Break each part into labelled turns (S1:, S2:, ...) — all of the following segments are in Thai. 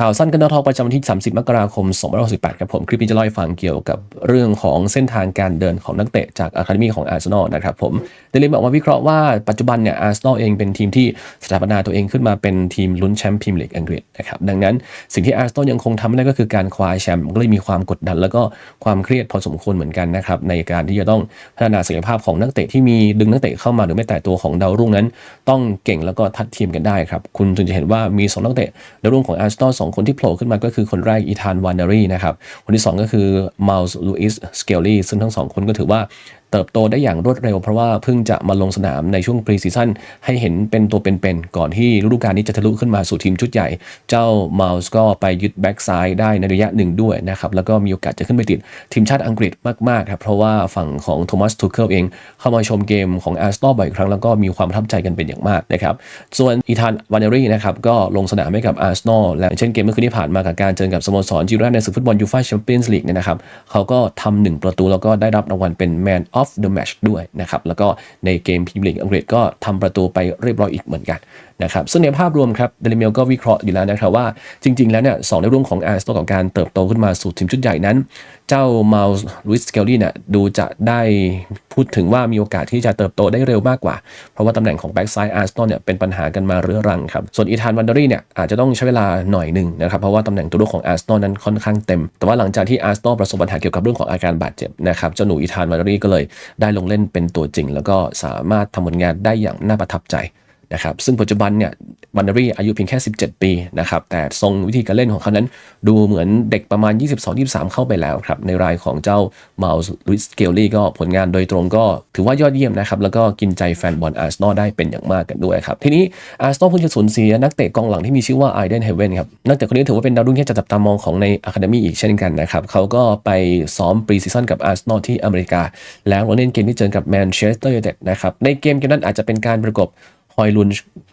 S1: ข่าวสั้นกันดอทอประจำวันที่ 30 มกราคม2068ครับผม คลิปนี้จะเล่าให้ฟังเกี่ยวกับเรื่องของเส้นทางการเดินของนักเตะจากอะคาเดมีของอาร์เซนอลนะครับผมเดลิมบอกว่าวิเคราะห์ว่าปัจจุบันเนี่ยอาร์เซนอลเองเป็นทีมที่สถาปนาตัวเองขึ้นมาเป็นทีมลุ้นแชมป์พรีเมียร์ลีกอังกฤษนะครับ ดังนั้นสิ่งที่อาร์เซนอลยังคงทำได้ก็คือการคว้าแชมป์ก็เลยมีความกดดัน แล้วก็ความเครียดพอสมควรเหมือนกันนะครับในการที่จะต้องพัฒนาศักยภาพของนักเตะที่มีดึงนักเตะเข้ามาหรือแม้แต่ตัวของดาวรุ่งนั้น ต้องเก่งแล้วก็ทัดเทียมกันได้ครับคุณจึงจะเห็นว่ามีสองนักเตะดาวรุ่งของอาร์เซนอลองคนที่โผล่ขึ้นมาก็คือคนแรกอีธานวานารีนะครับคนที่ 2 ก็คือมาลส์ลูอิสสเกลลี่ซึ่งทั้งสองคนก็ถือว่าเติบโตได้อย่างรวดเร็วเพราะว่าเพิ่งจะมาลงสนามในช่วงปรีซีซั่นให้เห็นเป็นตัวเป็นๆก่อนที่ฤดูกาลนี้จะทะลุขึ้นมาสู่ทีมชุดใหญ่ เจ้ามาลส์ก็ไปยึดแบ็กซ้ายได้ในระยะหนึ่งด้วยนะครับแล้วก็มีโอกาสจะขึ้นไปติดทีมชาติอังกฤษมากๆครับเพราะว่าฝั่งของโทมัสทูเคิลเอง เข้ามาชมเกมของอาร์สตอบ่อยครั้งแล้วก็มีความประทับใจกันเป็นอย่างมากนะครับส่วนอีธานวานเนอรี่นะครับก็ลงสนามให้กับอาร์เซนอลและเช่นเกมเมื่อคืนที่ผ่านมากับการเจอกับสโมสรจิร่ในศึกฟุตบอลยูฟ่าแชมเปี้ยนส์ลีกเนี่ยนะครับเขาก็ทำหนึ่งประตูแล้วก็ได้รับรางวัลเป็น Man of the Match ด้วยนะครับ แล้วก็ในเกมพรีเมียร์ลีกอังกฤษก็ทำประตูไปเรียบร้อยอีกเหมือนกัน นะครับซึ่งในภาพรวมครับเดลิเมลก็วิเคราะห์อยู่แล้วนะครับว่าจริง ๆ แล้วเนี่ยสองในรุ่งของอาร์เซนอลกับการเติบโตขึ้นมาสู่ทีมชุดใหญ่นั้น เจ้ามาลส์ลุยส์เกลลี่เนี่ยดูจะได้พูดถึงว่ามีโอกาสที่จะเติบโตได้เร็วมากกว่า เพราะว่าตำแหน่งของแบ็กซ้ายอาร์เซนอลเนี่ยเป็นปัญหากันมาเรื้อรังครับส่วนอีธานวันเดอรี่เนี่ยอาจจะต้องใช้เวลาหน่อยหนึ่งนะครับเพราะว่าตำแหน่งตัวรุกของอาร์เซนอลนั้นค่อนข้างเต็ม แต่ว่าหลังจากที่อาร์เซนอลประสบปัญหาเกี่ยวกับเรื่องของอาการบาดเจ็บนะครับเจ้าหนูอีธานวันเดอรี่ก็เลยได้ลงเล่นเป็นตัวจริง แล้วก็สามารถทำผลงานได้อย่างน่าประทับใจ นะครับซึ่งปัจจุบันเนี่ยวันเดอรี่อายุเพียงแค่ 17 ปีนะครับแต่ทรงวิธีการเล่นของเขานั้น ดูเหมือนเด็กประมาณ 22-23 เข้าไปแล้วครับในรายของเจ้าเมาลส์ลุยส์เกลลี่ก็ผลงานโดยตรงก็ถือว่ายอดเยี่ยมนะครับแล้วก็กินใจแฟนบอลอาร์เซนอลได้เป็นอย่างมากกันด้วยครับทีนี้อาร์เซนอลเพิ่งจะสูญเสียนักเตะกองหลังที่มีชื่อว่าไอเดนเฮเวนครับนักเตะคนนี้ถือว่าเป็นดาวรุ่งที่จะจับตามองของในอะคาเดมี่อีกเช่นกันนะครับเขาก็ไปซ้อมปรีซีซั่นกับอาร์เซนอลที่อเมริกา แล้วลงเล่นเกมที่เจอกับแมนเชสเตอร์ยูไนเต็ดนะครับในเกมเกมนั้นอาจจะเป็นการประกบ อยลุน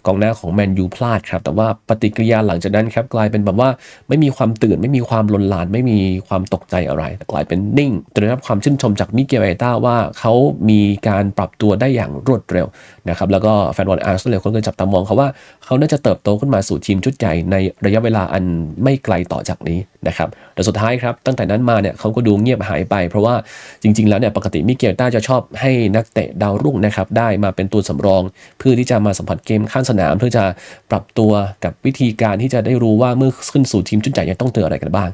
S1: กองหน้าของแมนยูพลาดครับ แต่ว่าปฏิกิริยาหลังจากนั้นครับกลายเป็นแบบว่าไม่มีความตื่นไม่มีความลนลาน ไม่มีความตกใจอะไรแต่กลายเป็นนิ่งจนได้รับความชื่นชมจากมิเกลเอต้าว่าเขามีการปรับตัวได้อย่างรวดเร็วนะครับแล้วก็แฟนบอลอาร์เซนอลคนก็จับตามองเขาว่าเขาน่าจะเติบโตขึ้นมาสู่ทีมชุดใหญ่ในระยะเวลาอันไม่ไกลต่อจากนี้นะครับแต่สุดท้ายครับตั้งแต่นั้นมาเนี่ยเขาก็ดูเงียบหายไป เพราะว่าจริง ๆ แล้วเนี่ยปกติมิเกลต้าจะชอบให้นักเตะดาวรุ่งนะครับได้มาเป็นตัวสำรอง เพื่อที่จะมาสัมผัสเกมข้างสนาม เพื่อจะปรับตัวกับวิธีการที่จะได้รู้ว่าเมื่อขึ้นสู่ทีมชุดใหญ่จะต้องเจออะไรกันบ้าง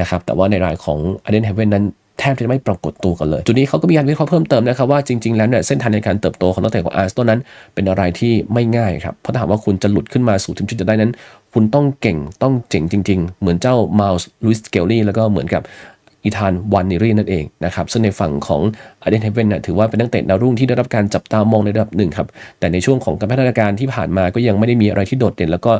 S1: นะครับแต่ว่าในรายของอเดนเฮเวนนั้น แทบจะไม่ปรากฏตัวกันเลย จุดนี้เขาก็มีการวิเคราะห์เพิ่มเติมนะครับว่าจริงๆแล้วเนี่ยเส้นทางในการเติบโตของนักเตะของอาร์เซนอลนั้น เป็นอะไรที่ไม่ง่ายครับเพราะถ้าหากว่าคุณจะหลุดขึ้นมาสู่ทีมชุดจะได้นั้น คุณต้องเก่งต้องเจ๋งจริง ๆ เหมือนเจ้ามาลส์ลุยส์เกลลี่แล้วก็เหมือนกับอีธานวันนิรีนั่นเองนะครับซึ่งในฝั่งของอเดนเฮเวนนะถือว่าเป็นนักเตะดาวรุ่งที่ได้รับการจับตามองในระดับหนึ่งครับแต่ในช่วงของการพัฒนาการที่ผ่านมาก็ยังไม่ได้มีอะไรที่โดดเด่น แล้วก็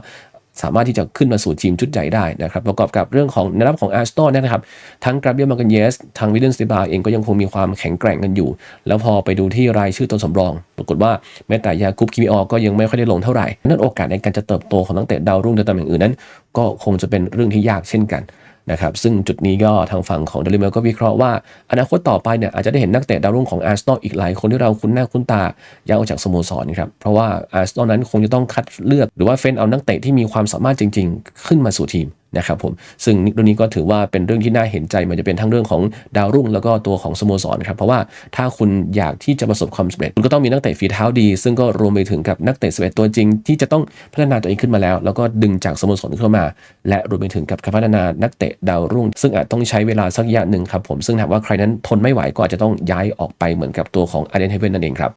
S1: สามารถที่จะขึ้นมาสู่ทีมชุดใหญ่ได้นะครับ ประกอบกับเรื่องของในรับของอาร์สตอนะครับ ทั้งกราเบียมากันเยสทั้งวิลเลนสติบาเองก็ยังคงมีความแข็งแกร่งกันอยู่ แล้วพอไปดูที่รายชื่อตัวสำรอง ปรากฏว่าแม้แต่ยากุบคิมิออก็ยังไม่ค่อยได้ลงเท่าไหร่ นั่นโอกาสในการจะเติบโตของนักเตะดาวรุ่งในตำแหน่งอื่นนั้น ก็คงจะเป็นเรื่องที่ยากเช่นกัน นะครับซึ่งจุดนี้ก็ทางฝั่งของเดลิเมลก็วิเคราะห์ว่า อนาคตต่อไปเนี่ยอาจจะได้เห็นนักเตะดาวรุ่งของอาร์เซนอลอีกหลายคนที่เราคุ้นหน้าคุ้นตาย้ายออกจากสโมสรครับเพราะว่าอาร์เซนอลนั้นคงจะต้องคัดเลือกหรือว่าเฟ้นเอานักเตะที่มีความสามารถจริง ๆ ขึ้นมาสู่ทีม นะครับผมซึ่งเรื่องนี้ก็ถือว่าเป็นเรื่องที่น่าเห็นใจมันจะเป็นทั้งเรื่องของดาวรุ่ง แล้วก็ตัวของสโมสรครับเพราะว่าถ้าคุณอยากที่จะประสบความสำเร็จคุณก็ต้องมีนักเตะฝีเท้าดี ซึ่งก็รวมไปถึงกับนักเตะสเปตัวจริง ที่จะต้องพัฒนาตัวเองขึ้นมาแล้ว แล้วก็ดึงจากสโมสรเข้ามา และรวมไปถึงกับการพัฒนานักเตะดาวรุ่ง ซึ่งอาจต้องใช้เวลาสักระยะหนึ่งครับผมซึ่งหากว่าใครนั้นทนไม่ไหวก็อาจจะต้องย้ายออกไปเหมือนกับตัวของอาร์เดนเฮเวนนั่นเองครับ